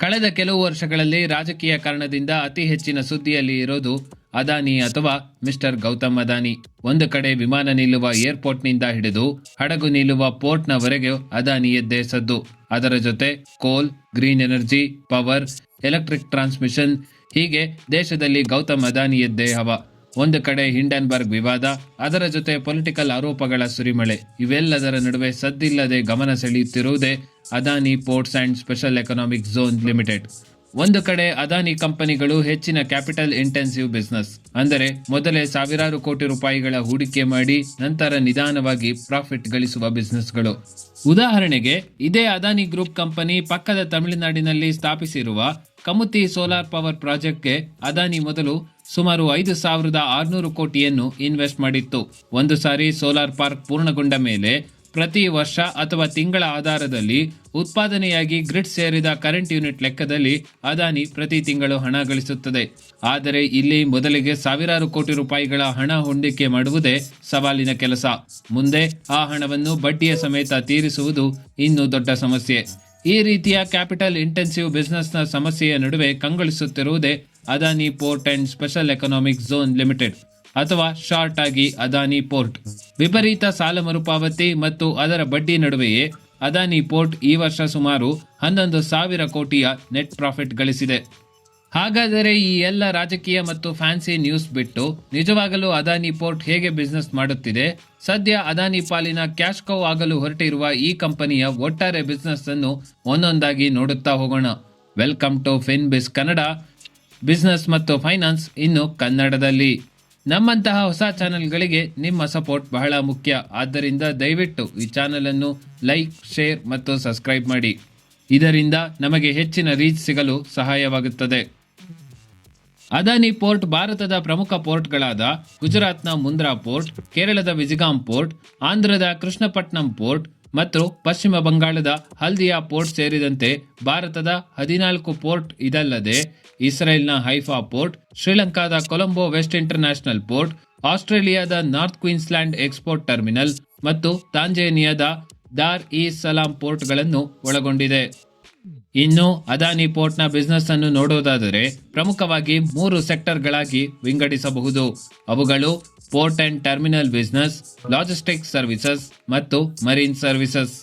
ಕಳೆದ ಕೆಲವು ವರ್ಷಗಳಲ್ಲಿ ರಾಜಕೀಯ ಕಾರಣದಿಂದ ಅತಿ ಹೆಚ್ಚಿನ ಸುದ್ದಿಯಲ್ಲಿ ಇರೋದು ಅದಾನಿ ಅಥವಾ ಮಿಸ್ಟರ್ ಗೌತಮ್ ಅದಾನಿ. ಒಂದು ಕಡೆ ವಿಮಾನ ನಿಲ್ಲುವ ಏರ್ಪೋರ್ಟ್ನಿಂದ ಹಿಡಿದು ಹಡಗು ನಿಲ್ಲುವ ಪೋರ್ಟ್ನವರೆಗೆ ಅದಾನಿಯದ್ದೇ ಸದ್ದು. ಅದರ ಜೊತೆ coal, green energy, power, electric transmission ಹೀಗೆ ದೇಶದಲ್ಲಿ ಗೌತಮ್ ಅದಾನಿಯದ್ದೇ ಹವ. ಒಂದು ಕಡೆ ಹಿಂಡನ್ಬರ್ಗ್ ವಿವಾದ, ಅದರ ಜೊತೆ ಪೊಲಿಟಿಕಲ್ ಆರೋಪಗಳ ಸುರಿಮಳೆ. ಇವೆಲ್ಲದರ ನಡುವೆ ಸದ್ದಿಲ್ಲದೆ ಗಮನ ಸೆಳೆಯುತ್ತಿರುವುದೇ Adani ports and special economic zone limited. ಒಂದು ಕಡೆ ಅದಾನಿ ಕಂಪನಿಗಳು ಹೆಚ್ಚಿನ ಕ್ಯಾಪಿಟಲ್ ಇಂಟೆನ್ಸಿವ್ ಬಿಸ್ನೆಸ್, ಅಂದರೆ ಮೊದಲೇ ಸಾವಿರಾರು ಕೋಟಿ ರೂಪಾಯಿಗಳ ಹೂಡಿಕೆ ಮಾಡಿ, ನಂತರ ನಿಧಾನವಾಗಿ ಪ್ರಾಫಿಟ್ ಗಳಿಸುವ ಬಿಸ್ನೆಸ್ಗಳು. ಉದಾಹರಣೆಗೆ, ಇದೇ ಅದಾನಿ ಗ್ರೂಪ್ ಕಂಪನಿ ಪಕ್ಕದ ತಮಿಳುನಾಡಿನಲ್ಲಿ ಸ್ಥಾಪಿಸಿರುವ ಕಮುತಿ ಸೋಲಾರ್ ಪವರ್ ಪ್ರಾಜೆಕ್ಟ್ಗೆ ಅದಾನಿ ಮೊದಲು ಸುಮಾರು ಐದು ಸಾವಿರದ ಆರುನೂರು ಕೋಟಿಯನ್ನು ಇನ್ವೆಸ್ಟ್ ಮಾಡಿತ್ತು. ಒಂದು ಸಾರಿ ಸೋಲಾರ್ ಪಾರ್ಕ್ ಪೂರ್ಣಗೊಂಡ ಮೇಲೆ ಪ್ರತಿ ವರ್ಷ ಅಥವಾ ತಿಂಗಳ ಆಧಾರದಲ್ಲಿ ಉತ್ಪಾದನೆಯಾಗಿ ಗ್ರಿಡ್ ಸೇರಿದ ಕರೆಂಟ್ ಯೂನಿಟ್ ಲೆಕ್ಕದಲ್ಲಿ ಅದಾನಿ ಪ್ರತಿ ತಿಂಗಳು ಹಣ ಗಳಿಸುತ್ತದೆ. ಆದರೆ ಇಲ್ಲಿ ಮೊದಲಿಗೆ ಸಾವಿರಾರು ಕೋಟಿ ರೂಪಾಯಿಗಳ ಹಣ ಹೊಂದಿಕೆ ಮಾಡುವುದೇ ಸವಾಲಿನ ಕೆಲಸ. ಮುಂದೆ ಆ ಹಣವನ್ನು ಬಡ್ಡಿಯ ಸಮೇತ ತೀರಿಸುವುದು ಇನ್ನೂ ದೊಡ್ಡ ಸಮಸ್ಯೆ. ಈ ರೀತಿಯ ಕ್ಯಾಪಿಟಲ್ ಇಂಟೆನ್ಸಿವ್ ಬಿಸ್ನೆಸ್ನ ಸಮಸ್ಯೆಯ ನಡುವೆ ಕಂಗೊಳಿಸುತ್ತಿರುವುದೇ Adani port and special economic zone limited ಅಥವಾ ಶಾರ್ಟ್ ಆಗಿ ಅದಾನಿ ಪೋರ್ಟ್ ವಿಪರೀತ ಸಾಲ ಮರುಪಾವತಿ ಮತ್ತು ಅದರ ಬಡ್ಡಿ ನಡುವೆಯೇ ಅದಾನಿ ಪೋರ್ಟ್ ಈ ವರ್ಷ ಸುಮಾರು ಹನ್ನೊಂದು ಸಾವಿರ ಕೋಟಿಯ ನೆಟ್ ಪ್ರಾಫಿಟ್ ಗಳಿಸಿದೆ. ಹಾಗಾದರೆ ಈ ಎಲ್ಲ ರಾಜಕೀಯ ಮತ್ತು ಫ್ಯಾನ್ಸಿ ನ್ಯೂಸ್ ಬಿಟ್ಟು ನಿಜವಾಗಲೂ ಅದಾನಿ ಪೋರ್ಟ್ ಹೇಗೆ ಬಿಸ್ನೆಸ್ ಮಾಡುತ್ತಿದೆ? ಸದ್ಯ ಅದಾನಿ ಪಾಲಿನ ಕ್ಯಾಶ್ ಕೌ ಆಗಲು ಹೊರಟಿರುವ ಈ ಕಂಪನಿಯ ಒಟ್ಟಾರೆ ಬಿಸ್ನೆಸ್ ಅನ್ನು ಒಂದೊಂದಾಗಿ ನೋಡುತ್ತಾ ಹೋಗೋಣ. ವೆಲ್ಕಮ್ ಟು ಫಿನ್ ಬಿಸ್ ಕನ್ನಡ ಬಿಸ್ನೆಸ್ ಮತ್ತು ಫೈನಾನ್ಸ್ ಇನ್ನು ಕನ್ನಡದಲ್ಲಿ. ನಮ್ಮಂತಹ ಹೊಸ ಚಾನೆಲ್ಗಳಿಗೆ ನಿಮ್ಮ ಸಪೋರ್ಟ್ ಬಹಳ ಮುಖ್ಯ. ಆದ್ದರಿಂದ ದಯವಿಟ್ಟು ಈ ಚಾನೆಲ್ ಅನ್ನು ಲೈಕ್, ಶೇರ್ ಮತ್ತು ಸಬ್ಸ್ಕ್ರೈಬ್ ಮಾಡಿ. ಇದರಿಂದ ನಮಗೆ ಹೆಚ್ಚಿನ ರೀಚ್ ಸಿಗಲು ಸಹಾಯವಾಗುತ್ತದೆ. ಅದಾನಿ ಪೋರ್ಟ್ ಭಾರತದ ಪ್ರಮುಖ ಪೋರ್ಟ್ಗಳಾದ ಗುಜರಾತ್ನ ಮುಂದ್ರಾ ಪೋರ್ಟ್, ಕೇರಳದ ವಿಜಿಗಾಂ ಪೋರ್ಟ್, ಆಂಧ್ರದ ಕೃಷ್ಣಪಟ್ನಂ ಪೋರ್ಟ್ ಮತ್ತು ಪಶ್ಚಿಮ ಬಂಗಾಳದ ಹಲ್ದಿಯಾ ಪೋರ್ಟ್ ಸೇರಿದಂತೆ ಭಾರತದ ಹದಿನಾಲ್ಕು ಪೋರ್ಟ್ ಇದಲ್ಲದೆ ಇಸ್ರೇಲ್ನ ಹೈಫಾ ಪೋರ್ಟ್, ಶ್ರೀಲಂಕಾದ ಕೊಲಂಬೋ ವೆಸ್ಟ್ ಇಂಟರ್ನ್ಯಾಷನಲ್ ಪೋರ್ಟ್, ಆಸ್ಟ್ರೇಲಿಯಾದ ನಾರ್ತ್ ಕ್ವೀನ್ಸ್ಲ್ಯಾಂಡ್ ಎಕ್ಸ್ಪೋರ್ಟ್ ಟರ್ಮಿನಲ್ ಮತ್ತು ತಾಂಜೇನಿಯಾದ ದಾರ್ ಇ ಸಲಾಂ ಪೋರ್ಟ್ಗಳನ್ನು ಒಳಗೊಂಡಿದೆ. ಇನ್ನು ಅದಾನಿ ಪೋರ್ಟ್ನ ಬಿಸ್ನೆಸ್ ಅನ್ನು ನೋಡೋದಾದರೆ ಪ್ರಮುಖವಾಗಿ ಮೂರು ಸೆಕ್ಟರ್ಗಳಾಗಿ ವಿಂಗಡಿಸಬಹುದು. ಅವುಗಳು port and terminal business logistics services ಮತ್ತು ಮರೀನ್ ಸರ್ವಿಸಸ್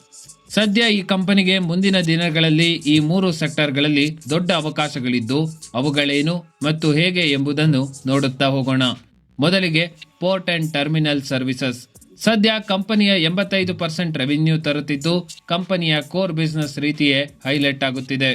ಸದ್ಯ ಈ ಕಂಪನಿಗೆ ಮುಂದಿನ ದಿನಗಳಲ್ಲಿ ಈ ಮೂರು ಸೆಕ್ಟರ್ಗಳಲ್ಲಿ ದೊಡ್ಡ ಅವಕಾಶಗಳಿದ್ದು, ಅವುಗಳೇನು ಮತ್ತು ಹೇಗೆ ಎಂಬುದನ್ನು ನೋಡುತ್ತಾ ಹೋಗೋಣ. ಮೊದಲಿಗೆ ಪೋರ್ಟ್ ಅಂಡ್ ಟರ್ಮಿನಲ್ ಸರ್ವಿಸಸ್ ಸದ್ಯ ಕಂಪನಿಯ ಎಂಬತ್ತೈದು ಪರ್ಸೆಂಟ್ ರೆವಿನ್ಯೂ ತರುತ್ತಿದ್ದು, ಕಂಪನಿಯ ಕೋರ್ ಬಿಸ್ನೆಸ್ ರೀತಿಯೇ ಹೈಲೈಟ್ ಆಗುತ್ತಿದೆ.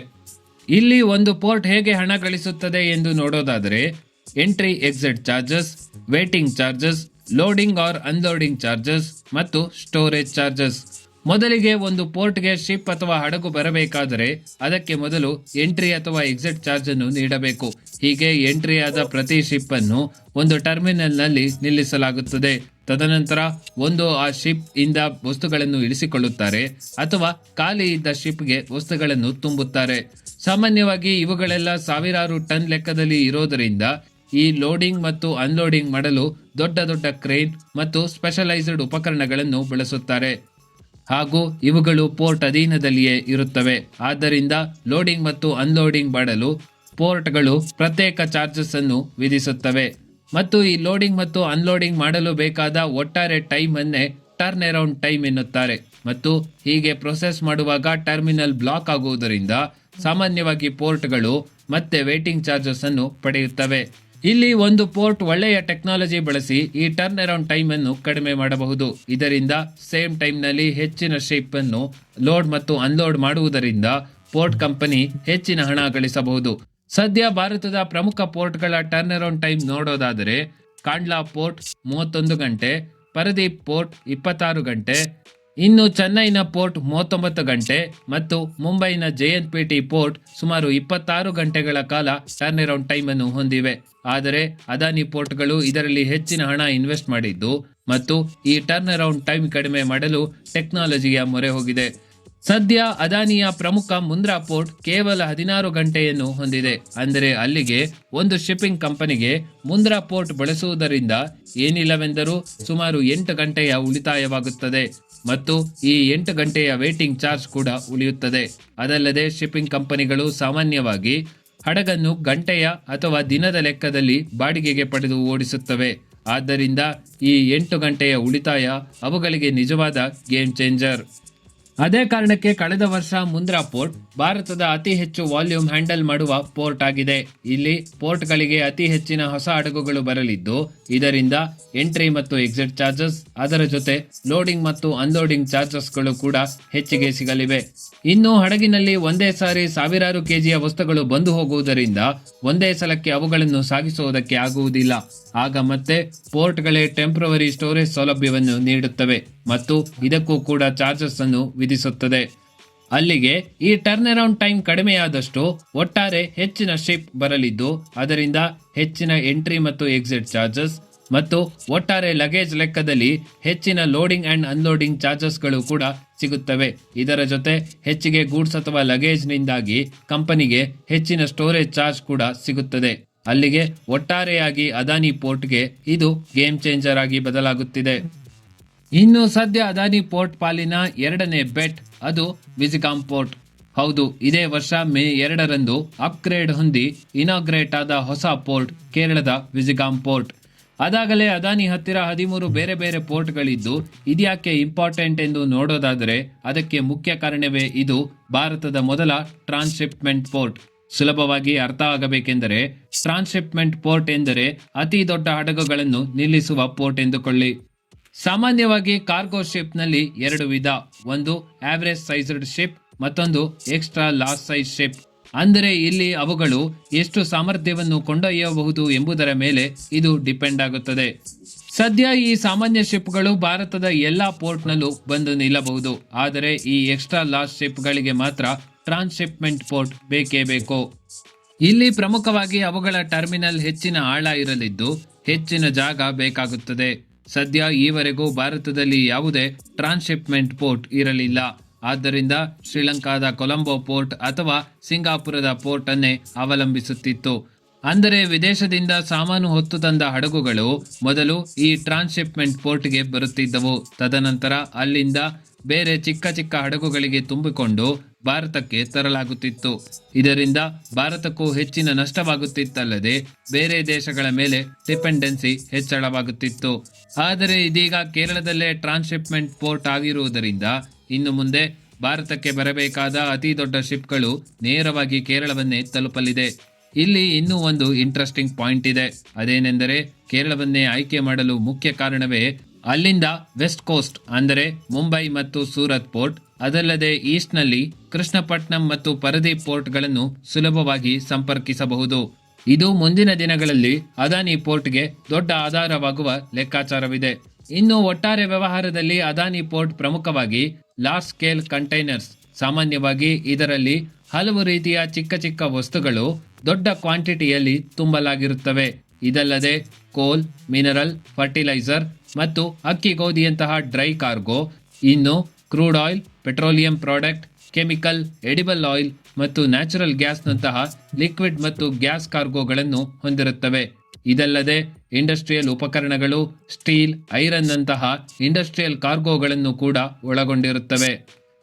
ಇಲ್ಲಿ ಒಂದು ಪೋರ್ಟ್ ಹೇಗೆ ಹಣ ಗಳಿಸುತ್ತದೆ ಎಂದು ನೋಡೋದಾದರೆ entry exit charges waiting charges loading or unloading charges ಮತ್ತು ಸ್ಟೋರೇಜ್ ಚಾರ್ಜಸ್ ಮೊದಲಿಗೆ ಒಂದು ಪೋರ್ಟ್ಗೆ ಶಿಪ್ ಅಥವಾ ಹಡಗು ಬರಬೇಕಾದರೆ ಅದಕ್ಕೆ ಮೊದಲು ಎಂಟ್ರಿ ಅಥವಾ ಎಕ್ಸಿಟ್ ಚಾರ್ಜ್ ಅನ್ನು ನೀಡಬೇಕು. ಹೀಗೆ ಎಂಟ್ರಿ ಆದ ಪ್ರತಿ ಶಿಪ್ ಅನ್ನು ಒಂದು ಟರ್ಮಿನಲ್ನಲ್ಲಿ ನಿಲ್ಲಿಸಲಾಗುತ್ತದೆ. ತದನಂತರ ಒಂದು ಆ ಶಿಪ್ ಇಂದ ವಸ್ತುಗಳನ್ನು ಇಳಿಸಿಕೊಳ್ಳುತ್ತಾರೆ ಅಥವಾ ಖಾಲಿ ಇದ್ದ ಶಿಪ್ಗೆ ವಸ್ತುಗಳನ್ನು ತುಂಬುತ್ತಾರೆ. ಸಾಮಾನ್ಯವಾಗಿ ಇವುಗಳೆಲ್ಲ ಸಾವಿರಾರು ಟನ್ ಲೆಕ್ಕದಲ್ಲಿ ಇರೋದರಿಂದ ಈ ಲೋಡಿಂಗ್ ಮತ್ತು ಅನ್ಲೋಡಿಂಗ್ ಮಾಡಲು ದೊಡ್ಡ ದೊಡ್ಡ ಕ್ರೇನ್ ಮತ್ತು ಸ್ಪೆಷಲೈಸ್ಡ್ ಉಪಕರಣಗಳನ್ನು ಬಳಸುತ್ತಾರೆ. ಹಾಗೂ ಇವುಗಳು ಪೋರ್ಟ್ ಅಧೀನದಲ್ಲಿಯೇ ಇರುತ್ತವೆ. ಆದ್ದರಿಂದ ಲೋಡಿಂಗ್ ಮತ್ತು ಅನ್ಲೋಡಿಂಗ್ ಮಾಡಲು ಪೋರ್ಟ್ಗಳು ಪ್ರತ್ಯೇಕ ಚಾರ್ಜಸ್ ಅನ್ನು ವಿಧಿಸುತ್ತವೆ. ಮತ್ತು ಈ ಲೋಡಿಂಗ್ ಮತ್ತು ಅನ್ಲೋಡಿಂಗ್ ಮಾಡಲು ಬೇಕಾದ ಒಟ್ಟಾರೆ ಟೈಮ್ ಅನ್ನೇ ಟರ್ನ್ ಅರೌಂಡ್ ಟೈಮ್ ಎನ್ನುತ್ತಾರೆ. ಮತ್ತು ಹೀಗೆ ಪ್ರೊಸೆಸ್ ಮಾಡುವಾಗ ಟರ್ಮಿನಲ್ ಬ್ಲಾಕ್ ಆಗುವುದರಿಂದ ಸಾಮಾನ್ಯವಾಗಿ ಪೋರ್ಟ್ಗಳು ಮತ್ತೆ ವೇಟಿಂಗ್ ಚಾರ್ಜಸ್ ಅನ್ನು ಪಡೆಯುತ್ತವೆ. ಇಲ್ಲಿ ಒಂದು ಪೋರ್ಟ್ ಒಳ್ಳೆಯ ಟೆಕ್ನಾಲಜಿ ಬಳಸಿ ಈ ಟರ್ನ್ ಅರೌಂಡ್ ಟೈಮ್ ಅನ್ನು ಕಡಿಮೆ ಮಾಡಬಹುದು. ಇದರಿಂದ ಸೇಮ್ ಟೈಮ್ನಲ್ಲಿ ಹೆಚ್ಚಿನ ಶೇಪ್ ಅನ್ನು ಲೋಡ್ ಮತ್ತು ಅನ್ಲೋಡ್ ಮಾಡುವುದರಿಂದ ಪೋರ್ಟ್ ಕಂಪನಿ ಹೆಚ್ಚಿನ ಹಣ ಗಳಿಸಬಹುದು. ಸದ್ಯ ಭಾರತದ ಪ್ರಮುಖ ಪೋರ್ಟ್ಗಳ ಟರ್ನ್ ಅರೌಂಡ್ ಟೈಮ್ ನೋಡೋದಾದರೆ ಕಾಂಡ್ಲಾ ಪೋರ್ಟ್ ಮೂವತ್ತೊಂದು ಗಂಟೆ, ಪರದೀಪ್ ಪೋರ್ಟ್ ಇಪ್ಪತ್ತಾರು ಗಂಟೆ ಇನ್ನು ಚೆನ್ನೈನ ಪೋರ್ಟ್ ಮೂವತ್ತೊಂಬತ್ತು ಗಂಟೆ ಮತ್ತು ಮುಂಬೈನ ಜೆಎನ್ಪಿಟಿ ಪೋರ್ಟ್ ಸುಮಾರು ಇಪ್ಪತ್ತಾರು ಗಂಟೆಗಳ ಕಾಲ ಟರ್ನ್ ಅರೌಂಡ್ ಟೈಮ್ ಅನ್ನು ಹೊಂದಿವೆ. ಆದರೆ ಅದಾನಿ ಪೋರ್ಟ್ಗಳು ಇದರಲ್ಲಿ ಹೆಚ್ಚಿನ ಹಣ ಇನ್ವೆಸ್ಟ್ ಮಾಡಿದ್ದು ಮತ್ತು ಈ ಟರ್ನ್ ಅರೌಂಡ್ ಟೈಮ್ ಕಡಿಮೆ ಮಾಡಲು ಟೆಕ್ನಾಲಜಿಯ ಮೊರೆ ಹೋಗಿದೆ. ಸದ್ಯ ಅದಾನಿಯ ಪ್ರಮುಖ ಮುಂದ್ರಾ ಪೋರ್ಟ್ ಕೇವಲ ಹದಿನಾರು ಗಂಟೆಯನ್ನು ಹೊಂದಿದೆ. ಅಂದರೆ ಅಲ್ಲಿಗೆ ಒಂದು ಶಿಪ್ಪಿಂಗ್ ಕಂಪನಿಗೆ ಮುಂದ್ರಾ ಪೋರ್ಟ್ ಬಳಸುವುದರಿಂದ ಏನಿಲ್ಲವೆಂದರೂ ಸುಮಾರು ಎಂಟು ಗಂಟೆಯ ಉಳಿತಾಯವಾಗುತ್ತದೆ. ಮತ್ತು ಈ ಎಂಟು ಗಂಟೆಯ ವೇಟಿಂಗ್ ಚಾರ್ಜ್ ಕೂಡ ಉಳಿಯುತ್ತದೆ. ಅದಲ್ಲದೆ ಶಿಪ್ಪಿಂಗ್ ಕಂಪನಿಗಳು ಸಾಮಾನ್ಯವಾಗಿ ಹಡಗನ್ನು ಗಂಟೆಯ ಅಥವಾ ದಿನದ ಲೆಕ್ಕದಲ್ಲಿ ಬಾಡಿಗೆಗೆ ಪಡೆದು ಓಡಿಸುತ್ತವೆ. ಆದ್ದರಿಂದ ಈ ಎಂಟು ಗಂಟೆಯ ಉಳಿತಾಯ ಅವುಗಳಿಗೆ ನಿಜವಾದ ಗೇಮ್ ಚೇಂಜರ್ ಅದೇ ಕಾರಣಕ್ಕೆ ಕಳೆದ ವರ್ಷ ಮುಂದ್ರಾ ಪೋರ್ಟ್ ಭಾರತದ ಅತಿ ಹೆಚ್ಚು ವಾಲ್ಯೂಮ್ ಹ್ಯಾಂಡಲ್ ಮಾಡುವ ಪೋರ್ಟ್ ಆಗಿದೆ. ಇಲ್ಲಿ ಪೋರ್ಟ್ಗಳಿಗೆ ಅತಿ ಹೆಚ್ಚಿನ ಹೊಸ ಹಡಗುಗಳು ಬರಲಿದ್ದು, ಇದರಿಂದ ಎಂಟ್ರಿ ಮತ್ತು ಎಕ್ಸಿಟ್ ಚಾರ್ಜಸ್, ಅದರ ಜೊತೆ ಲೋಡಿಂಗ್ ಮತ್ತು ಅನ್ಲೋಡಿಂಗ್ ಚಾರ್ಜಸ್ಗಳು ಕೂಡ ಹೆಚ್ಚಿಗೆ ಸಿಗಲಿವೆ. ಇನ್ನು ಹಡಗಿನಲ್ಲಿ ಒಂದೇ ಸಾರಿ ಸಾವಿರಾರು ಕೆಜಿಯ ವಸ್ತುಗಳು ಬಂದು ಹೋಗುವುದರಿಂದ ಒಂದೇ ಸಲಕ್ಕೆ ಅವುಗಳನ್ನು ಸಾಗಿಸುವುದಕ್ಕೆ ಆಗುವುದಿಲ್ಲ. ಆಗ ಮತ್ತೆ ಪೋರ್ಟ್ಗಳೇ ಟೆಂಪ್ರವರಿ ಸ್ಟೋರೇಜ್ ಸೌಲಭ್ಯವನ್ನು ನೀಡುತ್ತವೆ ಮತ್ತು ಇದಕ್ಕೂ ಕೂಡ ಚಾರ್ಜಸ್ ಅನ್ನು ವಿಧಿಸುತ್ತದೆ. ಅಲ್ಲಿಗೆ ಈ ಟರ್ನ್ ಅರೌಂಡ್ ಟೈಮ್ ಕಡಿಮೆಯಾದಷ್ಟು ಒಟ್ಟಾರೆ ಹೆಚ್ಚಿನ ಶಿಪ್ ಬರಲಿದ್ದು, ಅದರಿಂದ ಹೆಚ್ಚಿನ ಎಂಟ್ರಿ ಮತ್ತು ಎಕ್ಸಿಟ್ ಚಾರ್ಜಸ್ ಮತ್ತು ಒಟ್ಟಾರೆ ಲಗೇಜ್ ಲೆಕ್ಕದಲ್ಲಿ ಹೆಚ್ಚಿನ ಲೋಡಿಂಗ್ ಅಂಡ್ ಅನ್ಲೋಡಿಂಗ್ ಚಾರ್ಜಸ್ಗಳು ಕೂಡ ಸಿಗುತ್ತವೆ. ಇದರ ಜೊತೆ ಹೆಚ್ಚಿಗೆ ಗೂಡ್ಸ್ ಅಥವಾ ಲಗೇಜ್ನಿಂದಾಗಿ ಕಂಪನಿಗೆ ಹೆಚ್ಚಿನ ಸ್ಟೋರೇಜ್ ಚಾರ್ಜ್ ಕೂಡ ಸಿಗುತ್ತದೆ. ಅಲ್ಲಿಗೆ ಒಟ್ಟಾರೆಯಾಗಿ ಅದಾನಿ ಪೋರ್ಟ್ಗೆ ಇದು ಗೇಮ್ ಚೇಂಜರ್ ಆಗಿ ಬದಲಾಗುತ್ತಿದೆ. ಇನ್ನು ಸದ್ಯ ಅದಾನಿ ಪೋರ್ಟ್ ಪಾಲಿನ ಎರಡನೇ ಬೆಟ್ ಅದು ವಿಜಿಕಾಂ ಪೋರ್ಟ್. ಹೌದು, ಇದೇ ವರ್ಷ ಮೇ ಎರಡರಂದು ಅಪ್ಗ್ರೇಡ್ ಹೊಂದಿ ಇನಾಗ್ರೇಟ್ ಆದ ಹೊಸ ಪೋರ್ಟ್ ಕೇರಳದ ವಿಜಿಗಾಂ ಪೋರ್ಟ್. ಅದಾಗಲೇ ಅದಾನಿ ಹತ್ತಿರ ಹದಿಮೂರು ಬೇರೆ ಬೇರೆ ಪೋರ್ಟ್ಗಳಿದ್ದು, ಇದ್ಯಾಕೆ ಇಂಪಾರ್ಟೆಂಟ್ ಎಂದು ನೋಡೋದಾದರೆ ಅದಕ್ಕೆ ಮುಖ್ಯ ಕಾರಣವೇ ಇದು ಭಾರತದ ಮೊದಲ ಟ್ರಾನ್ಸ್ಶಿಪ್ಮೆಂಟ್ ಪೋರ್ಟ್. ಸುಲಭವಾಗಿ ಅರ್ಥ ಆಗಬೇಕೆಂದರೆ ಟ್ರಾನ್ಸ್ಶಿಪ್ಮೆಂಟ್ ಪೋರ್ಟ್ ಎಂದರೆ ಅತಿ ದೊಡ್ಡ ಹಡಗುಗಳನ್ನು ನಿಲ್ಲಿಸುವ ಪೋರ್ಟ್ ಎಂದುಕೊಳ್ಳಿ. ಸಾಮಾನ್ಯವಾಗಿ ಕಾರ್ಗೋ ಶಿಪ್ನಲ್ಲಿ ಎರಡು ವಿಧ, ಒಂದು ಆವರೇಜ್ ಸೈಜ್ಡ್ ಶಿಪ್ ಮತ್ತೊಂದು ಎಕ್ಸ್ಟ್ರಾ ಲಾರ್ಜ್ ಸೈಜ್ ಶಿಪ್ ಅಂದರೆ ಇಲ್ಲಿ ಅವುಗಳು ಎಷ್ಟು ಸಾಮರ್ಥ್ಯವನ್ನು ಕೊಂಡೊಯ್ಯಬಹುದು ಎಂಬುದರ ಮೇಲೆ ಇದು ಡಿಪೆಂಡ್ ಆಗುತ್ತದೆ. ಸದ್ಯ ಈ ಸಾಮಾನ್ಯ ಶಿಪ್ಗಳು ಭಾರತದ ಎಲ್ಲಾ ಪೋರ್ಟ್ನಲ್ಲೂ ಬಂದು ನಿಲ್ಲಬಹುದು. ಆದರೆ ಈ ಎಕ್ಸ್ಟ್ರಾ ಲಾರ್ಜ್ ಶಿಪ್ಗಳಿಗೆ ಮಾತ್ರ ಟ್ರಾನ್ಸ್ಶಿಪ್ಮೆಂಟ್ ಪೋರ್ಟ್ ಬೇಕೇ ಬೇಕು. ಇಲ್ಲಿ ಪ್ರಮುಖವಾಗಿ ಅವುಗಳ ಟರ್ಮಿನಲ್ ಹೆಚ್ಚಿನ ಆಳ ಇರಲಿದ್ದು ಹೆಚ್ಚಿನ ಜಾಗ ಬೇಕಾಗುತ್ತದೆ. ಸದ್ಯ ಈವರೆಗೂ ಭಾರತದಲ್ಲಿ ಯಾವುದೇ ಟ್ರಾನ್ಸ್ಶಿಪ್ಮೆಂಟ್ ಪೋರ್ಟ್ ಇರಲಿಲ್ಲ. ಆದ್ದರಿಂದ ಶ್ರೀಲಂಕಾದ ಕೊಲಂಬೋ ಪೋರ್ಟ್ ಅಥವಾ ಸಿಂಗಾಪುರದ ಪೋರ್ಟ್ ಅನ್ನೇ ಅವಲಂಬಿಸುತ್ತಿತ್ತು. ಅಂದರೆ ವಿದೇಶದಿಂದ ಸಾಮಾನು ಹೊತ್ತು ತಂದ ಹಡಗುಗಳು ಮೊದಲು ಈ ಟ್ರಾನ್ಸ್ಶಿಪ್ಮೆಂಟ್ ಪೋರ್ಟ್ಗೆ ಬರುತ್ತಿದ್ದವು. ತದನಂತರ ಅಲ್ಲಿಂದ ಬೇರೆ ಚಿಕ್ಕ ಚಿಕ್ಕ ಹಡಗುಗಳಿಗೆ ತುಂಬಿಕೊಂಡು ಭಾರತಕ್ಕೆ ತರಲಾಗುತ್ತಿತ್ತು. ಇದರಿಂದ ಭಾರತಕ್ಕೂ ಹೆಚ್ಚಿನ ನಷ್ಟವಾಗುತ್ತಿತ್ತಲ್ಲದೆ ಬೇರೆ ದೇಶಗಳ ಮೇಲೆ ಡಿಪೆಂಡೆನ್ಸಿ ಹೆಚ್ಚಳವಾಗುತ್ತಿತ್ತು. ಆದರೆ ಇದೀಗ ಕೇರಳದಲ್ಲೇ ಟ್ರಾನ್ಸ್ಶಿಪ್ಮೆಂಟ್ ಪೋರ್ಟ್ ಆಗಿರುವುದರಿಂದ ಇನ್ನು ಮುಂದೆ ಭಾರತಕ್ಕೆ ಬರಬೇಕಾದ ಅತಿ ದೊಡ್ಡ ಶಿಪ್ಗಳು ನೇರವಾಗಿ ಕೇರಳವನ್ನೇ ತಲುಪಲಿದೆ. ಇಲ್ಲಿ ಇನ್ನೂ ಒಂದು ಇಂಟ್ರೆಸ್ಟಿಂಗ್ ಪಾಯಿಂಟ್ ಇದೆ. ಅದೇನೆಂದರೆ ಕೇರಳವನ್ನೇ ಆಯ್ಕೆ ಮಾಡಲು ಮುಖ್ಯ ಕಾರಣವೇ ಅಲ್ಲಿಂದ ವೆಸ್ಟ್ ಕೋಸ್ಟ್ ಅಂದರೆ ಮುಂಬೈ ಮತ್ತು ಸೂರತ್ ಪೋರ್ಟ್ ಅದಲ್ಲದೆ ಈಸ್ಟ್ನಲ್ಲಿ ಕೃಷ್ಣಪಟ್ನಂ ಮತ್ತು ಪರದೀಪ್ ಪೋರ್ಟ್ಗಳನ್ನು ಸುಲಭವಾಗಿ ಸಂಪರ್ಕಿಸಬಹುದು. ಇದು ಮುಂದಿನ ದಿನಗಳಲ್ಲಿ ಅದಾನಿ ಪೋರ್ಟ್ಗೆ ದೊಡ್ಡ ಆಧಾರವಾಗುವ ಲೆಕ್ಕಾಚಾರವಿದೆ. ಇನ್ನು ಒಟ್ಟಾರೆ ವ್ಯವಹಾರದಲ್ಲಿ ಅದಾನಿ ಪೋರ್ಟ್ ಪ್ರಮುಖವಾಗಿ ಲಾರ್ಜ್ ಸ್ಕೇಲ್ ಕಂಟೈನರ್ಸ್ ಸಾಮಾನ್ಯವಾಗಿ ಇದರಲ್ಲಿ ಹಲವು ರೀತಿಯ ಚಿಕ್ಕ ಚಿಕ್ಕ ವಸ್ತುಗಳು ದೊಡ್ಡ ಕ್ವಾಂಟಿಟಿಯಲ್ಲಿ ತುಂಬಲಾಗಿರುತ್ತವೆ. ಇದಲ್ಲದೆ ಕೋಲ್ ಮಿನರಲ್ ಫರ್ಟಿಲೈಸರ್ ಮತ್ತು ಅಕ್ಕಿ ಗೋಧಿಯಂತಹ ಡ್ರೈ ಕಾರ್ಗೋ ಇನ್ನು crude oil petroleum product, chemical, edible oil ಮತ್ತು ನ್ಯಾಚುರಲ್ ಗ್ಯಾಸ್ನಂತಹ ಲಿಕ್ವಿಡ್ ಮತ್ತು ಗ್ಯಾಸ್ ಕಾರ್ಗೋಗಳನ್ನು ಹೊಂದಿರುತ್ತವೆ. ಇದಲ್ಲದೆ, ಇಂಡಸ್ಟ್ರಿಯಲ್ ಉಪಕರಣಗಳು, ಸ್ಟೀಲ್ ಐರನ್ ನಂತಹ ಇಂಡಸ್ಟ್ರಿಯಲ್ ಕಾರ್ಗೋಗಳನ್ನು ಕೂಡ ಒಳಗೊಂಡಿರುತ್ತವೆ.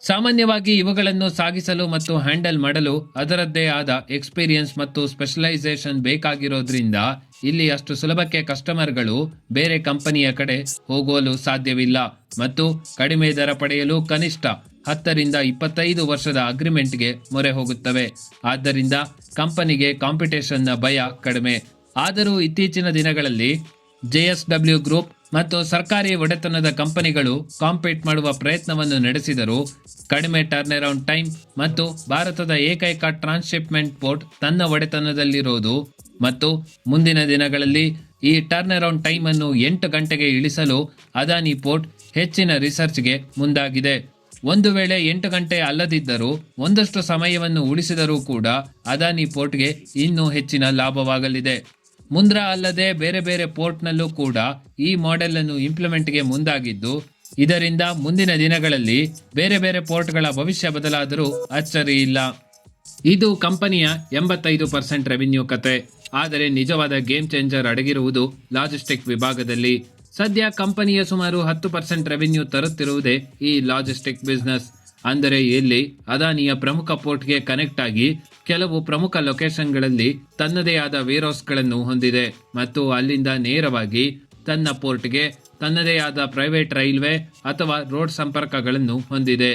ಸಾಮಾನ್ಯವಾಗಿ ಇವುಗಳನ್ನು ಸಾಗಿಸಲು ಮತ್ತು ಹ್ಯಾಂಡಲ್ ಮಾಡಲು ಅದರದ್ದೇ ಆದ ಎಕ್ಸ್ಪೀರಿಯನ್ಸ್ ಮತ್ತು ಸ್ಪೆಷಲೈಸೇಷನ್ ಬೇಕಾಗಿರೋದ್ರಿಂದ ಇಲ್ಲಿ ಅಷ್ಟು ಸುಲಭಕ್ಕೆ ಕಸ್ಟಮರ್ಗಳು ಬೇರೆ ಕಂಪನಿಯ ಕಡೆ ಹೋಗಲು ಸಾಧ್ಯವಿಲ್ಲ ಮತ್ತು ಕಡಿಮೆ ದರ ಪಡೆಯಲು ಕನಿಷ್ಠ ಹತ್ತರಿಂದ ಇಪ್ಪತ್ತೈದು ವರ್ಷದ ಅಗ್ರಿಮೆಂಟ್ಗೆ ಮೊರೆ ಹೋಗುತ್ತವೆ. ಆದ್ದರಿಂದ ಕಂಪನಿಗೆ ಕಾಂಪಿಟೇಷನ್ನ ಭಯ ಕಡಿಮೆ. ಆದರೂ ಇತ್ತೀಚಿನ ದಿನಗಳಲ್ಲಿ ಜೆಎಸ್ಡಬ್ಲ್ಯೂ ಗ್ರೂಪ್ ಮತ್ತು ಸರ್ಕಾರಿ ಒಡೆತನದ ಕಂಪನಿಗಳು ಕಾಂಪೀಟ್ ಮಾಡುವ ಪ್ರಯತ್ನವನ್ನು ನಡೆಸಿದರೂ ಕಡಿಮೆ ಟರ್ನ್ ಅರೌಂಡ್ ಟೈಮ್ ಮತ್ತು ಭಾರತದ ಏಕೈಕ ಟ್ರಾನ್ಸ್ಶಿಪ್ಮೆಂಟ್ ಪೋರ್ಟ್ ತನ್ನ ಒಡೆತನದಲ್ಲಿರುವುದು ಮತ್ತು ಮುಂದಿನ ದಿನಗಳಲ್ಲಿ ಈ ಟರ್ನ್ ಅರೌಂಡ್ ಟೈಮ್ ಅನ್ನು ಎಂಟು ಗಂಟೆಗೆ ಇಳಿಸಲು ಅದಾನಿ ಪೋರ್ಟ್ ಹೆಚ್ಚಿನ ರಿಸರ್ಚ್ಗೆ ಮುಂದಾಗಿದೆ. ಒಂದು ವೇಳೆ ಎಂಟು ಗಂಟೆ ಅಲ್ಲದಿದ್ದರೂ ಒಂದಷ್ಟು ಸಮಯವನ್ನು ಉಳಿಸಿದರೂ ಕೂಡ ಅದಾನಿ ಪೋರ್ಟ್ಗೆ ಇನ್ನೂ ಹೆಚ್ಚಿನ ಲಾಭವಾಗಲಿದೆ. ಮುಂದ್ರಾ ಅಲ್ಲದೆ ಬೇರೆ ಬೇರೆ ಪೋರ್ಟ್ನಲ್ಲೂ ಕೂಡ ಈ ಮಾಡೆಲ್ ಅನ್ನು ಇಂಪ್ಲಿಮೆಂಟ್ಗೆ ಮುಂದಾಗಿದ್ದು, ಇದರಿಂದ ಮುಂದಿನ ದಿನಗಳಲ್ಲಿ ಬೇರೆ ಬೇರೆ ಪೋರ್ಟ್ಗಳ ಭವಿಷ್ಯ ಬದಲಾದರೂ ಅಚ್ಚರಿ ಇಲ್ಲ. ಇದು ಕಂಪನಿಯ ಎಂಬತ್ತೈದು ಪರ್ಸೆಂಟ್ ರೆವಿನ್ಯೂ ಕತೆ. ಆದರೆ ನಿಜವಾದ ಗೇಮ್ ಚೇಂಜರ್ ಅಡಗಿರುವುದು ಲಾಜಿಸ್ಟಿಕ್ ವಿಭಾಗದಲ್ಲಿ ಸದ್ಯ ಕಂಪನಿಯ ಸುಮಾರು ಹತ್ತು ಪರ್ಸೆಂಟ್ ರೆವಿನ್ಯೂ ತರುತ್ತಿರುವುದೇ ಈ ಲಾಜಿಸ್ಟಿಕ್ ಬಿಸ್ನೆಸ್ ಅಂದರೆ ಇಲ್ಲಿ ಅದಾನಿಯ ಪ್ರಮುಖ ಪೋರ್ಟ್ಗೆ ಕನೆಕ್ಟ್ ಆಗಿ ಕೆಲವು ಪ್ರಮುಖ ಲೊಕೇಶನ್ಗಳಲ್ಲಿ ತನ್ನದೇ ಆದ ವೇರ್ಹೌಸ್ಗಳನ್ನು ಹೊಂದಿದೆ ಮತ್ತು ಅಲ್ಲಿಂದ ನೇರವಾಗಿ ತನ್ನ ಪೋರ್ಟ್ಗೆ ತನ್ನದೇ ಆದ ಪ್ರೈವೇಟ್ ರೈಲ್ವೆ ಅಥವಾ ರೋಡ್ ಸಂಪರ್ಕಗಳನ್ನು ಹೊಂದಿದೆ.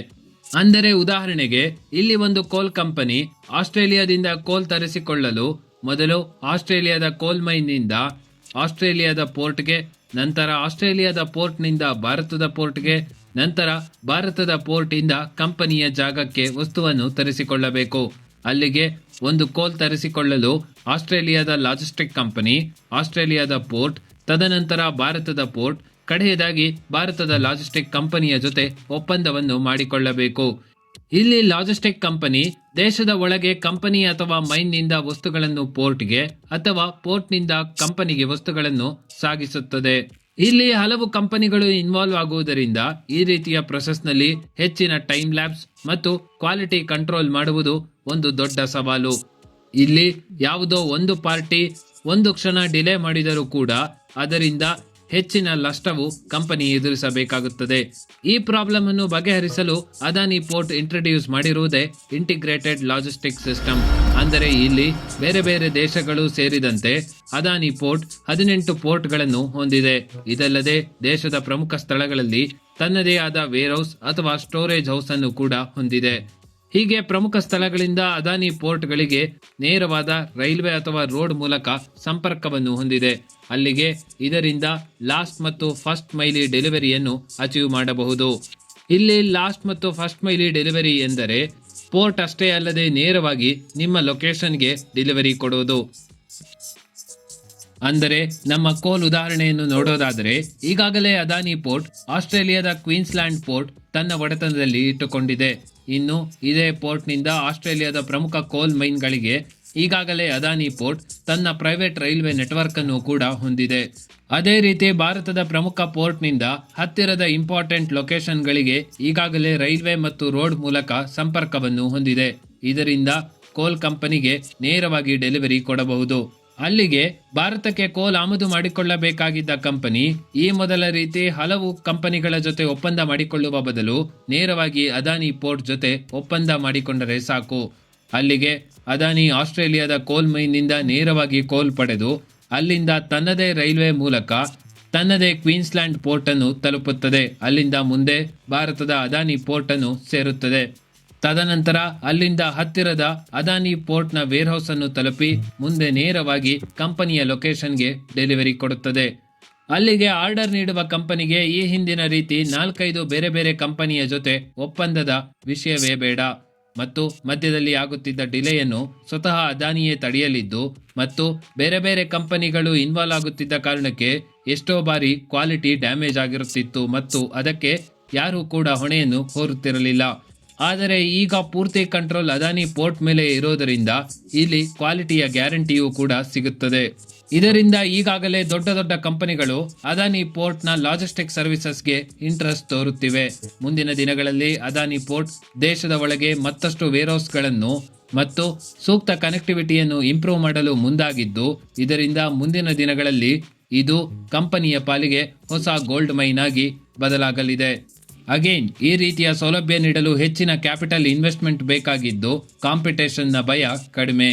ಅಂದರೆ ಉದಾಹರಣೆಗೆ ಇಲ್ಲಿ ಒಂದು ಕೋಲ್ ಕಂಪನಿ ಆಸ್ಟ್ರೇಲಿಯಾದಿಂದ ಕೋಲ್ ತರಿಸಿಕೊಳ್ಳಲು ಮೊದಲು ಆಸ್ಟ್ರೇಲಿಯಾದ ಕೋಲ್ ಮೈನ್ನಿಂದ ಆಸ್ಟ್ರೇಲಿಯಾದ ಪೋರ್ಟ್ಗೆ ನಂತರ ಆಸ್ಟ್ರೇಲಿಯಾದ ಪೋರ್ಟ್ನಿಂದ ಭಾರತದ ಪೋರ್ಟ್ಗೆ, ನಂತರ ಭಾರತದ ಪೋರ್ಟಿಂದ ಕಂಪನಿಯ ಜಾಗಕ್ಕೆ ವಸ್ತುವನ್ನು ತರಿಸಿಕೊಳ್ಳಬೇಕು. ಅಲ್ಲಿಗೆ ಒಂದು ಕೋಲ್ ತರಿಸಿಕೊಳ್ಳಲು ಆಸ್ಟ್ರೇಲಿಯಾದ ಲಾಜಿಸ್ಟಿಕ್ ಕಂಪನಿ, ಆಸ್ಟ್ರೇಲಿಯಾದ ಪೋರ್ಟ್, ತದನಂತರ ಭಾರತದ ಪೋರ್ಟ್, ಕಡೆಯದಾಗಿ ಭಾರತದ ಲಾಜಿಸ್ಟಿಕ್ ಕಂಪನಿಯ ಜೊತೆ ಒಪ್ಪಂದವನ್ನು ಮಾಡಿಕೊಳ್ಳಬೇಕು. ಇಲ್ಲಿ ಲಾಜಿಸ್ಟಿಕ್ ಕಂಪನಿ ದೇಶದ ಒಳಗೆ ಕಂಪನಿ ಅಥವಾ ಮೈನ್ನಿಂದ ವಸ್ತುಗಳನ್ನು ಪೋರ್ಟ್ಗೆ ಅಥವಾ ಪೋರ್ಟ್ನಿಂದ ಕಂಪನಿಗೆ ವಸ್ತುಗಳನ್ನು ಸಾಗಿಸುತ್ತದೆ. ಇಲ್ಲಿ ಹಲವು ಕಂಪನಿಗಳು ಇನ್ವಾಲ್ವ್ ಆಗುವುದರಿಂದ ಈ ರೀತಿಯ ಪ್ರೊಸೆಸ್ನಲ್ಲಿ ಹೆಚ್ಚಿನ ಟೈಮ್ ಲ್ಯಾಬ್ಸ್ ಮತ್ತು ಕ್ವಾಲಿಟಿ ಕಂಟ್ರೋಲ್ ಮಾಡುವುದು ಒಂದು ದೊಡ್ಡ ಸವಾಲು. ಇಲ್ಲಿ ಯಾವುದೋ ಒಂದು ಪಾರ್ಟಿ ಒಂದು ಕ್ಷಣ ಡಿಲೇ ಮಾಡಿದರೂ ಕೂಡ ಅದರಿಂದ ಹೆಚ್ಚಿನ ನಷ್ಟವು ಕಂಪನಿ ಎದುರಿಸಬೇಕಾಗುತ್ತದೆ. ಈ ಪ್ರಾಬ್ಲಮ್ ಅನ್ನು ಬಗೆಹರಿಸಲು ಅದಾನಿ ಪೋರ್ಟ್ ಇಂಟ್ರೊಡ್ಯೂಸ್ ಮಾಡಿರುವುದೇ ಇಂಟಿಗ್ರೇಟೆಡ್ ಲಾಜಿಸ್ಟಿಕ್ ಸಿಸ್ಟಮ್ ಅಂದರೆ ಇಲ್ಲಿ ಬೇರೆ ಬೇರೆ ದೇಶಗಳು ಸೇರಿದಂತೆ ಅದಾನಿ ಪೋರ್ಟ್ ಹದಿನೆಂಟು ಪೋರ್ಟ್ಗಳನ್ನು ಹೊಂದಿದೆ. ಇದಲ್ಲದೆ ದೇಶದ ಪ್ರಮುಖ ಸ್ಥಳಗಳಲ್ಲಿ ತನ್ನದೇ ಆದ ವೇರ್ ಹೌಸ್ ಅಥವಾ ಸ್ಟೋರೇಜ್ ಹೌಸ್ ಅನ್ನು ಕೂಡ ಹೊಂದಿದೆ. ಹೀಗೆ ಪ್ರಮುಖ ಸ್ಥಳಗಳಿಂದ ಅದಾನಿ ಪೋರ್ಟ್ಗಳಿಗೆ ನೇರವಾದ ರೈಲ್ವೆ ಅಥವಾ ರೋಡ್ ಮೂಲಕ ಸಂಪರ್ಕವನ್ನು ಹೊಂದಿದೆ. ಅಲ್ಲಿಗೆ ಇದರಿಂದ ಲಾಸ್ಟ್ ಮತ್ತು ಫಸ್ಟ್ ಮೈಲಿ ಡೆಲಿವರಿಯನ್ನು ಅಚೀವ್ ಮಾಡಬಹುದು. ಇಲ್ಲಿ ಲಾಸ್ಟ್ ಮತ್ತು ಫಸ್ಟ್ ಮೈಲಿ ಡೆಲಿವರಿ ಎಂದರೆ ಪೋರ್ಟ್ ಅಷ್ಟೇ ಅಲ್ಲದೆ ನೇರವಾಗಿ ನಿಮ್ಮ ಲೊಕೇಶನ್ಗೆ ಡೆಲಿವರಿ ಕೊಡುವುದು ಅಂದರೆ ನಮ್ಮ ಕೋಲ್ ಉದಾಹರಣೆಯನ್ನು ನೋಡೋದಾದರೆ ಈಗಾಗಲೇ ಅದಾನಿ ಪೋರ್ಟ್ ಆಸ್ಟ್ರೇಲಿಯಾದ ಕ್ವೀನ್ಸ್ಲ್ಯಾಂಡ್ ಪೋರ್ಟ್ ತನ್ನ ಒಡೆತನದಲ್ಲಿ ಇಟ್ಟುಕೊಂಡಿದೆ. ಇನ್ನು ಇದೇ ಪೋರ್ಟ್ನಿಂದ ಆಸ್ಟ್ರೇಲಿಯಾದ ಪ್ರಮುಖ ಕೋಲ್ ಮೈನ್ಗಳಿಗೆ ಈಗಾಗಲೇ ಅದಾನಿ ಪೋರ್ಟ್ ತನ್ನ ಪ್ರೈವೇಟ್ ರೈಲ್ವೆ ನೆಟ್ವರ್ಕ್ ಅನ್ನು ಕೂಡ ಹೊಂದಿದೆ. ಅದೇ ರೀತಿ ಭಾರತದ ಪ್ರಮುಖ ಪೋರ್ಟ್ನಿಂದ ಹತ್ತಿರದ ಇಂಪಾರ್ಟೆಂಟ್ ಲೊಕೇಶನ್ಗಳಿಗೆ ಈಗಾಗಲೇ ರೈಲ್ವೆ ಮತ್ತು ರೋಡ್ ಮೂಲಕ ಸಂಪರ್ಕವನ್ನು ಹೊಂದಿದೆ. ಇದರಿಂದ ಕೋಲ್ ಕಂಪನಿಗೆ ನೇರವಾಗಿ ಡೆಲಿವರಿ ಕೊಡಬಹುದು. ಅಲ್ಲಿಗೆ ಭಾರತಕ್ಕೆ ಕೋಲ್ ಆಮದು ಮಾಡಿಕೊಳ್ಳಬೇಕಾಗಿದ್ದ ಕಂಪನಿ ಈ ಮೊದಲ ರೀತಿ ಹಲವು ಕಂಪನಿಗಳ ಜೊತೆ ಒಪ್ಪಂದ ಮಾಡಿಕೊಳ್ಳುವ ಬದಲು ನೇರವಾಗಿ ಅದಾನಿ ಪೋರ್ಟ್ ಜೊತೆ ಒಪ್ಪಂದ ಮಾಡಿಕೊಂಡರೆ ಸಾಕು. ಅಲ್ಲಿಗೆ ಅದಾನಿ ಆಸ್ಟ್ರೇಲಿಯಾದ ಕೋಲ್ ಮೈನ್ನಿಂದ ನೇರವಾಗಿ ಕೋಲ್ ಪಡೆದು ಅಲ್ಲಿಂದ ತನ್ನದೇ ರೈಲ್ವೆ ಮೂಲಕ ತನ್ನದೇ ಕ್ವೀನ್ಸ್ಲ್ಯಾಂಡ್ ಪೋರ್ಟ್ ಅನ್ನು ತಲುಪುತ್ತದೆ. ಅಲ್ಲಿಂದ ಮುಂದೆ ಭಾರತದ ಅದಾನಿ ಪೋರ್ಟ್ ಅನ್ನು ಸೇರುತ್ತದೆ. ತದನಂತರ ಅಲ್ಲಿಂದ ಹತ್ತಿರದ ಅದಾನಿ ಪೋರ್ಟ್ನ ವೇರ್ಹೌಸ್ ಅನ್ನು ತಲುಪಿ ಮುಂದೆ ನೇರವಾಗಿ ಕಂಪನಿಯ ಲೊಕೇಶನ್ಗೆ ಡೆಲಿವರಿ ಕೊಡುತ್ತದೆ. ಅಲ್ಲಿಗೆ ಆರ್ಡರ್ ನೀಡುವ ಕಂಪನಿಗೆ ಈ ಹಿಂದಿನ ರೀತಿ ನಾಲ್ಕೈದು ಬೇರೆ ಬೇರೆ ಕಂಪನಿಯ ಜೊತೆ ಒಪ್ಪಂದದ ವಿಷಯವೇ ಬೇಡ. ಮತ್ತು ಮಧ್ಯದಲ್ಲಿ ಆಗುತ್ತಿದ್ದ ಡಿಲೆಯನ್ನು ಸ್ವತಃ ಅದಾನಿಯೇ ತಡೆಯಲಿದ್ದು ಮತ್ತು ಬೇರೆ ಬೇರೆ ಕಂಪನಿಗಳು ಇನ್ವಾಲ್ವ್ ಆಗುತ್ತಿದ್ದ ಕಾರಣಕ್ಕೆ ಎಷ್ಟೋ ಬಾರಿ ಕ್ವಾಲಿಟಿ ಡ್ಯಾಮೇಜ್ ಆಗಿರುತ್ತಿತ್ತು ಮತ್ತು ಅದಕ್ಕೆ ಯಾರೂ ಕೂಡ ಹೊಣೆಯನ್ನು ಹೊರುತ್ತಿರಲಿಲ್ಲ ಆದರೆ ಈಗ ಪೂರ್ತಿ ಕಂಟ್ರೋಲ್ ಅದಾನಿ ಪೋರ್ಟ್ ಮೇಲೆ ಇರೋದರಿಂದ ಇಲ್ಲಿ ಕ್ವಾಲಿಟಿಯ ಗ್ಯಾರಂಟಿಯೂ ಕೂಡ ಸಿಗುತ್ತದೆ. ಇದರಿಂದ ಈಗಾಗಲೇ ದೊಡ್ಡ ದೊಡ್ಡ ಕಂಪನಿಗಳು ಅದಾನಿ ಪೋರ್ಟ್ನ ಲಾಜಿಸ್ಟಿಕ್ ಸರ್ವಿಸಸ್ಗೆ ಇಂಟ್ರೆಸ್ಟ್ ತೋರುತ್ತಿವೆ. ಮುಂದಿನ ದಿನಗಳಲ್ಲಿ ಅದಾನಿ ಪೋರ್ಟ್ ದೇಶದ ಒಳಗೆ ಮತ್ತಷ್ಟು ವೇರ್ಹೌಸ್ಗಳನ್ನು ಮತ್ತು ಸೂಕ್ತ ಕನೆಕ್ಟಿವಿಟಿಯನ್ನು ಇಂಪ್ರೂವ್ ಮಾಡಲು ಮುಂದಾಗಿದ್ದು, ಇದರಿಂದ ಮುಂದಿನ ದಿನಗಳಲ್ಲಿ ಇದು ಕಂಪನಿಯ ಪಾಲಿಗೆ ಹೊಸ ಗೋಲ್ಡ್ ಮೈನ್ ಆಗಿ ಬದಲಾಗಲಿದೆ. ಅಗೇನ್ ಈ ರೀತಿಯ ಸೌಲಭ್ಯ ನೀಡಲು ಹೆಚ್ಚಿನ ಕ್ಯಾಪಿಟಲ್ ಇನ್ವೆಸ್ಟ್ಮೆಂಟ್ ಬೇಕಾಗಿದ್ದು ಕಾಂಪಿಟೇಷನ್ನ ಭಯ ಕಡಿಮೆ.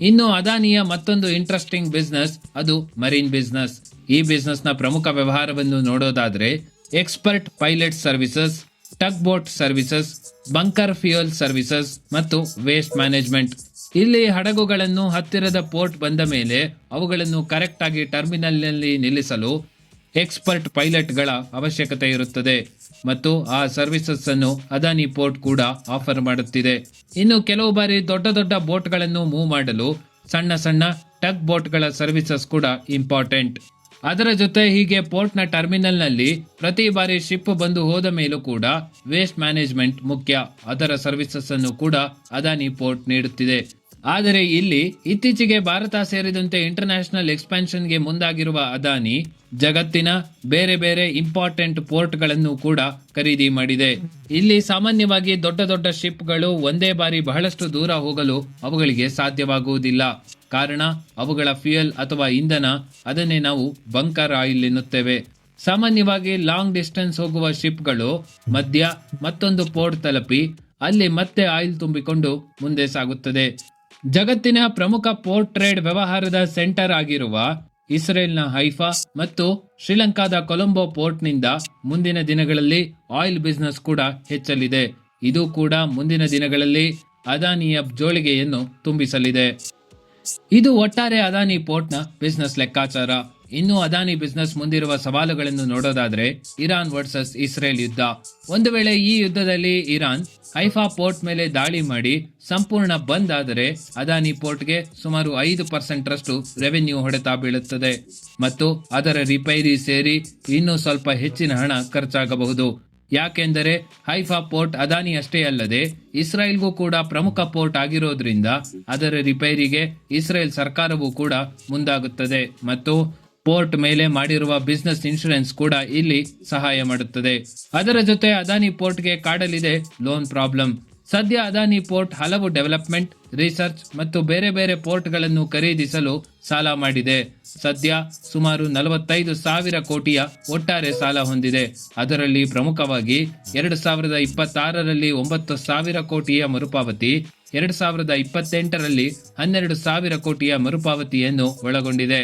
ಇನ್ನು ಅದಾನಿಯ ಮತ್ತೊಂದು ಇಂಟ್ರೆಸ್ಟಿಂಗ್ ಬಿಸ್ನೆಸ್ ಅದು ಮರೀನ್ ಬಿಸ್ನೆಸ್ ಈ ಬಿಸ್ನೆಸ್ನ ಪ್ರಮುಖ ವ್ಯವಹಾರವನ್ನು ನೋಡೋದಾದ್ರೆ expert pilot services tug boat services bunker fuel services ಮತ್ತು ವೇಸ್ಟ್ ಮ್ಯಾನೇಜ್ಮೆಂಟ್ ಇಲ್ಲಿ ಹಡಗುಗಳನ್ನು ಹತ್ತಿರದ ಪೋರ್ಟ್ ಬಂದ ಮೇಲೆ ಅವುಗಳನ್ನು ಕರೆಕ್ಟ್ ಆಗಿ ಟರ್ಮಿನಲ್ನಲ್ಲಿ ನಿಲ್ಲಿಸಲು ಎಕ್ಸ್ಪರ್ಟ್ ಪೈಲಟ್ಗಳ ಅವಶ್ಯಕತೆ ಇರುತ್ತದೆ. ಮತ್ತು ಆ ಸರ್ವಿಸಸ್ ಅನ್ನು ಅದಾನಿ ಪೋರ್ಟ್ ಕೂಡ ಆಫರ್ ಮಾಡುತ್ತಿದೆ. ಇನ್ನು ಕೆಲವು ಬಾರಿ ದೊಡ್ಡ ದೊಡ್ಡ ಬೋಟ್ಗಳನ್ನು ಮೂವ್ ಮಾಡಲು ಸಣ್ಣ ಸಣ್ಣ ಟಗ್ ಬೋಟ್ಗಳ ಸರ್ವಿಸಸ್ ಕೂಡ ಇಂಪಾರ್ಟೆಂಟ್. ಅದರ ಜೊತೆ ಹೀಗೆ ಪೋರ್ಟ್ನ ಟರ್ಮಿನಲ್ನಲ್ಲಿ ಪ್ರತಿ ಬಾರಿ ಶಿಪ್ ಬಂದು ಹೋದ ಮೇಲೂ ಕೂಡ ವೇಸ್ಟ್ ಮ್ಯಾನೇಜ್ಮೆಂಟ್ ಮುಖ್ಯ. ಅದರ ಸರ್ವಿಸಸ್ ಅನ್ನು ಕೂಡ ಅದಾನಿ ಪೋರ್ಟ್ ನೀಡುತ್ತಿದೆ. ಆದರೆ ಇಲ್ಲಿ ಇತ್ತೀಚೆಗೆ ಭಾರತ ಸೇರಿದಂತೆ ಇಂಟರ್ನ್ಯಾಷನಲ್ ಎಕ್ಸ್ಪಾನ್ಷನ್ಗೆ ಮುಂದಾಗಿರುವ ಅದಾನಿ ಜಗತ್ತಿನ ಬೇರೆ ಬೇರೆ ಇಂಪಾರ್ಟೆಂಟ್ ಪೋರ್ಟ್ಗಳನ್ನು ಕೂಡ ಖರೀದಿ ಮಾಡಿದೆ. ಇಲ್ಲಿ ಸಾಮಾನ್ಯವಾಗಿ ದೊಡ್ಡ ದೊಡ್ಡ ಶಿಪ್ಗಳು ಒಂದೇ ಬಾರಿ ಬಹಳಷ್ಟು ದೂರ ಹೋಗಲು ಅವುಗಳಿಗೆ ಸಾಧ್ಯವಾಗುವುದಿಲ್ಲ. ಕಾರಣ ಅವುಗಳ ಫ್ಯೂಯಲ್ ಅಥವಾ ಇಂಧನ ಅದನ್ನೇ ನಾವು ಬಂಕರ್ ಆಯಿಲ್ ಎನ್ನುತ್ತೇವೆ. ಸಾಮಾನ್ಯವಾಗಿ ಲಾಂಗ್ ಡಿಸ್ಟೆನ್ಸ್ ಹೋಗುವ ಶಿಪ್ಗಳು ಮಧ್ಯ ಮತ್ತೊಂದು ಪೋರ್ಟ್ ತಲುಪಿ ಅಲ್ಲಿ ಮತ್ತೆ ಆಯಿಲ್ ತುಂಬಿಕೊಂಡು ಮುಂದೆ ಸಾಗುತ್ತದೆ. ಜಗತ್ತಿನ ಪ್ರಮುಖ ಪೋರ್ಟ್ ಟ್ರೇಡ್ ವ್ಯವಹಾರದ ಸೆಂಟರ್ ಆಗಿರುವ ಇಸ್ರೇಲ್ನ ಹೈಫಾ ಮತ್ತು ಶ್ರೀಲಂಕಾದ ಕೊಲಂಬೋ ಪೋರ್ಟ್ನಿಂದ ಮುಂದಿನ ದಿನಗಳಲ್ಲಿ ಆಯಿಲ್ ಬಿಸ್ನೆಸ್ ಕೂಡ ಹೆಚ್ಚಲಿದೆ. ಇದು ಕೂಡ ಮುಂದಿನ ದಿನಗಳಲ್ಲಿ ಅದಾನಿಯ ಜೋಳಿಗೆಯನ್ನು ತುಂಬಿಸಲಿದೆ. ಇದು ಒಟ್ಟಾರೆ ಅದಾನಿ ಪೋರ್ಟ್ನ ಬಿಸ್ನೆಸ್ ಲೆಕ್ಕಾಚಾರ. ಇನ್ನು ಅದಾನಿ ಬಿಸ್ನೆಸ್ ಮುಂದಿರುವ ಸವಾಲುಗಳನ್ನು ನೋಡೋದಾದ್ರೆ ಇರಾನ್ ವರ್ಸಸ್ ಇಸ್ರೇಲ್ ಯುದ್ಧ. ಒಂದು ವೇಳೆ ಈ ಯುದ್ಧದಲ್ಲಿ ಇರಾನ್ ಹೈಫಾ ಪೋರ್ಟ್ ಮೇಲೆ ದಾಳಿ ಮಾಡಿ ಸಂಪೂರ್ಣ ಬಂದ್ ಆದರೆ ಅದಾನಿ ಪೋರ್ಟ್ಗೆ ಸುಮಾರು ಐದು ಪರ್ಸೆಂಟ್ ರಷ್ಟು ರೆವೆನ್ಯೂ ಹೊಡೆತ ಬೀಳುತ್ತದೆ. ಮತ್ತು ಅದರ ರಿಪೈರಿ ಸೇರಿ ಇನ್ನೂ ಸ್ವಲ್ಪ ಹೆಚ್ಚಿನ ಹಣ ಖರ್ಚಾಗಬಹುದು. ಯಾಕೆಂದರೆ ಹೈಫಾ ಪೋರ್ಟ್ ಅದಾನಿ ಅಷ್ಟೇ ಅಲ್ಲದೆ ಇಸ್ರೇಲ್ಗೂ ಕೂಡ ಪ್ರಮುಖ ಪೋರ್ಟ್ ಆಗಿರೋದ್ರಿಂದ ಅದರ ರಿಪೈರಿಗೆ ಇಸ್ರೇಲ್ ಸರ್ಕಾರವೂ ಕೂಡ ಮುಂದಾಗುತ್ತದೆ. ಮತ್ತು ಪೋರ್ಟ್ ಮೇಲೆ ಮಾಡಿರುವ ಬಿಸ್ನೆಸ್ ಇನ್ಶೂರೆನ್ಸ್ ಕೂಡ ಇಲ್ಲಿ ಸಹಾಯ ಮಾಡುತ್ತದೆ. ಅದರ ಜೊತೆ ಅದಾನಿ ಪೋರ್ಟ್ಗೆ ಕಾಡಲಿದೆ ಲೋನ್ ಪ್ರಾಬ್ಲಮ್. ಸದ್ಯ ಅದಾನಿ ಪೋರ್ಟ್ ಹಲವು ಡೆವಲಪ್ಮೆಂಟ್ ರಿಸರ್ಚ್ ಮತ್ತು ಬೇರೆ ಬೇರೆ ಪೋರ್ಟ್ಗಳನ್ನು ಖರೀದಿಸಲು ಸಾಲ ಮಾಡಿದೆ. ಸದ್ಯ ಸುಮಾರು ನಲವತ್ತೈದು ಸಾವಿರ ಕೋಟಿಯ ಒಟ್ಟಾರೆ ಸಾಲ ಹೊಂದಿದೆ. ಅದರಲ್ಲಿ ಪ್ರಮುಖವಾಗಿ ಎರಡು ಸಾವಿರದ ಇಪ್ಪತ್ತಾರರಲ್ಲಿ ಒಂಬತ್ತು ಸಾವಿರ ಕೋಟಿಯ ಮರುಪಾವತಿ, ಎರಡು ಸಾವಿರದ ಇಪ್ಪತ್ತೆಂಟರಲ್ಲಿ ಹನ್ನೆರಡು ಸಾವಿರ ಕೋಟಿಯ ಮರುಪಾವತಿಯನ್ನು ಒಳಗೊಂಡಿದೆ.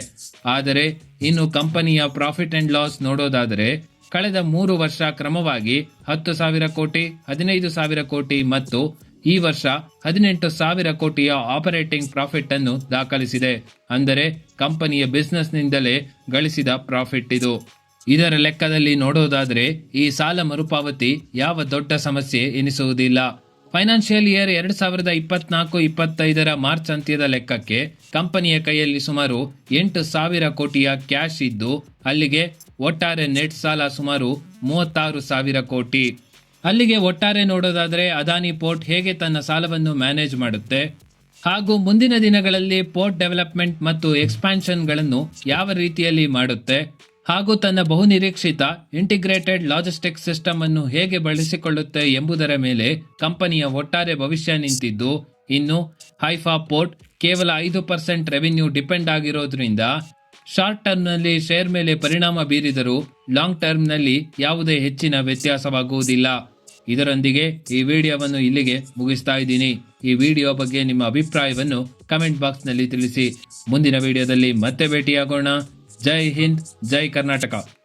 ಆದರೆ ಇನ್ನು ಕಂಪನಿಯ ಪ್ರಾಫಿಟ್ ಅಂಡ್ ಲಾಸ್ ನೋಡೋದಾದರೆ ಕಳೆದ ಮೂರು ವರ್ಷ ಕ್ರಮವಾಗಿ ಹತ್ತು ಸಾವಿರ ಕೋಟಿ, ಹದಿನೈದು ಸಾವಿರ ಕೋಟಿ ಮತ್ತು ಈ ವರ್ಷ ಹದಿನೆಂಟು ಸಾವಿರ ಕೋಟಿಯ ಆಪರೇಟಿಂಗ್ ಪ್ರಾಫಿಟ್ ಅನ್ನು ದಾಖಲಿಸಿದೆ. ಅಂದರೆ ಕಂಪನಿಯ ಬಿಸ್ನೆಸ್ನಿಂದಲೇ ಗಳಿಸಿದ ಪ್ರಾಫಿಟ್ ಇದು. ಇದರ ಲೆಕ್ಕದಲ್ಲಿ ನೋಡೋದಾದ್ರೆ ಈ ಸಾಲ ಮರುಪಾವತಿ ಯಾವ ದೊಡ್ಡ ಸಮಸ್ಯೆ ಎನಿಸುವುದಿಲ್ಲ. ಫೈನಾನ್ಷಿಯಲ್ ಇಯರ್ ಎರಡು ಸಾವಿರದ ಇಪ್ಪತ್ನಾಲ್ಕು, ಇಪ್ಪತ್ತೈದರ ಮಾರ್ಚ್ ಅಂತ್ಯದ ಲೆಕ್ಕಕ್ಕೆ ಕಂಪನಿಯ ಕೈಯಲ್ಲಿ ಸುಮಾರು ಎಂಟು ಸಾವಿರ ಕೋಟಿಯ ಕ್ಯಾಶ್ ಇದ್ದು, ಅಲ್ಲಿಗೆ ಒಟ್ಟಾರೆ ನೆಟ್ ಸಾಲ ಸುಮಾರು ಮೂವತ್ತಾರು ಸಾವಿರ ಕೋಟಿ. ಅಲ್ಲಿಗೆ ಒಟ್ಟಾರೆ ನೋಡೋದಾದರೆ ಅದಾನಿ ಪೋರ್ಟ್ ಹೇಗೆ ತನ್ನ ಸಾಲವನ್ನು ಮ್ಯಾನೇಜ್ ಮಾಡುತ್ತೆ ಹಾಗೂ ಮುಂದಿನ ದಿನಗಳಲ್ಲಿ ಪೋರ್ಟ್ ಡೆವಲಪ್ಮೆಂಟ್ ಮತ್ತು ಎಕ್ಸ್ಪ್ಯಾನ್ಷನ್ಗಳನ್ನು ಯಾವ ರೀತಿಯಲ್ಲಿ ಮಾಡುತ್ತೆ ಹಾಗೂ ತನ್ನ ಬಹುನಿರೀಕ್ಷಿತ ಇಂಟಿಗ್ರೇಟೆಡ್ ಲಾಜಿಸ್ಟಿಕ್ಸ್ ಸಿಸ್ಟಮ್ ಅನ್ನು ಹೇಗೆ ಬಳಸಿಕೊಳ್ಳುತ್ತೆ ಎಂಬುದರ ಮೇಲೆ ಕಂಪನಿಯ ಒಟ್ಟಾರೆ ಭವಿಷ್ಯ ನಿಂತಿದ್ದು, ಇನ್ನು ಹೈಫಾ ಪೋರ್ಟ್ ಕೇವಲ ಐದು ಪರ್ಸೆಂಟ್ ರೆವಿನ್ಯೂ ಡಿಪೆಂಡ್ ಆಗಿರೋದ್ರಿಂದ ಶಾರ್ಟ್ ಟರ್ಮ್ನಲ್ಲಿ ಶೇರ್ ಮೇಲೆ ಪರಿಣಾಮ ಬೀರಿದರೂ ಲಾಂಗ್ ಟರ್ಮ್ನಲ್ಲಿ ಯಾವುದೇ ಹೆಚ್ಚಿನ ವ್ಯತ್ಯಾಸವಾಗುವುದಿಲ್ಲ. ಇದರೊಂದಿಗೆ ಈ ವಿಡಿಯೋವನ್ನು ಇಲ್ಲಿಗೆ ಮುಗಿಸ್ತಾ ಇದ್ದೀನಿ. ಈ ವಿಡಿಯೋ ಬಗ್ಗೆ ನಿಮ್ಮ ಅಭಿಪ್ರಾಯವನ್ನು ಕಮೆಂಟ್ ಬಾಕ್ಸ್ನಲ್ಲಿ ತಿಳಿಸಿ. ಮುಂದಿನ ವಿಡಿಯೋದಲ್ಲಿ ಮತ್ತೆ ಭೇಟಿಯಾಗೋಣ. ಜೈ ಹಿಂದ್, ಜೈ ಕರ್ನಾಟಕ.